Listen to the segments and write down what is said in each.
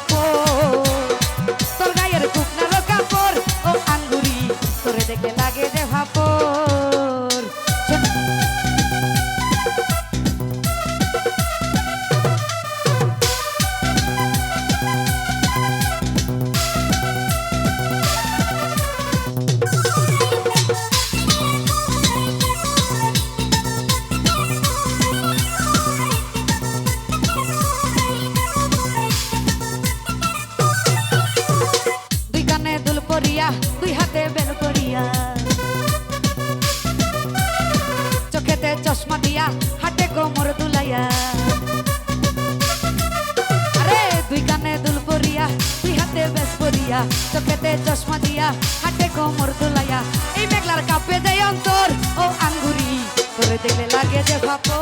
vapor. করিয়া, দুই হাতে বেল করিয়া। চোখেতে চশমা দিয়া হাতে কোমর দুলাইয়া। আরে, দুই কানে দুল পরিয়া, দুই হাতে বেশ পরিয়া, চোখেতে চশমা দিয়া হাতে কোমর দুলাইয়া। এই মেঘলার কাপে দেয় অন্তর ও আঙ্গুরি, তোরে দেখলে লাগে যে ভাপো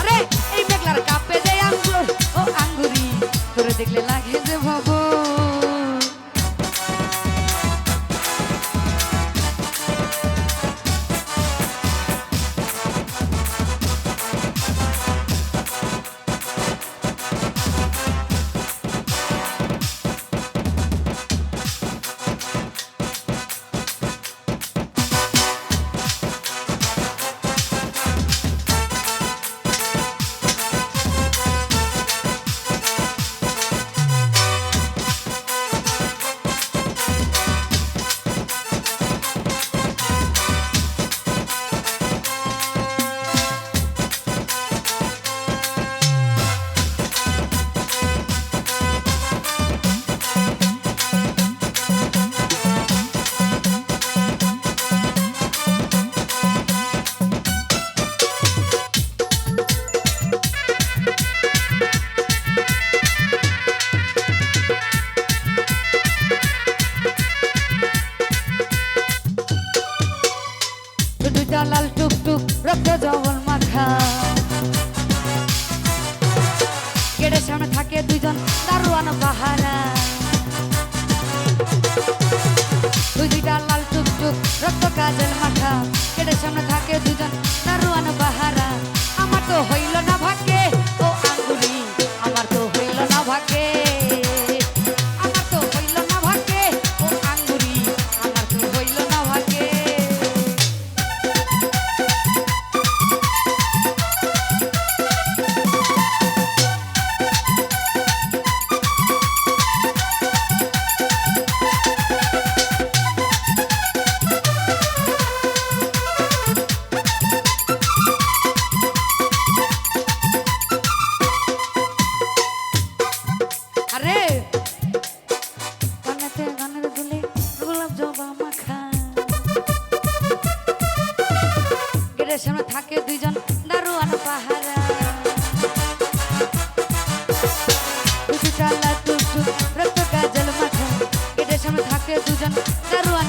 আরে, এই মেঘলার কাপে দেয় আঙ্গুর ও আঙ্গুরি, তোরে দেখলে লাগে যে ভাপো রক্ত জবন মাখা। গেটের সামনে থাকে দুইজন দারুয়ান পাহাড় গেটের সামনে থাকে দুইজন দারুয়ান পাহারা। দুটো টালা দুটো রক্ত গাজল মাথা গেটের সামনে থাকে দুজন দারুয়ান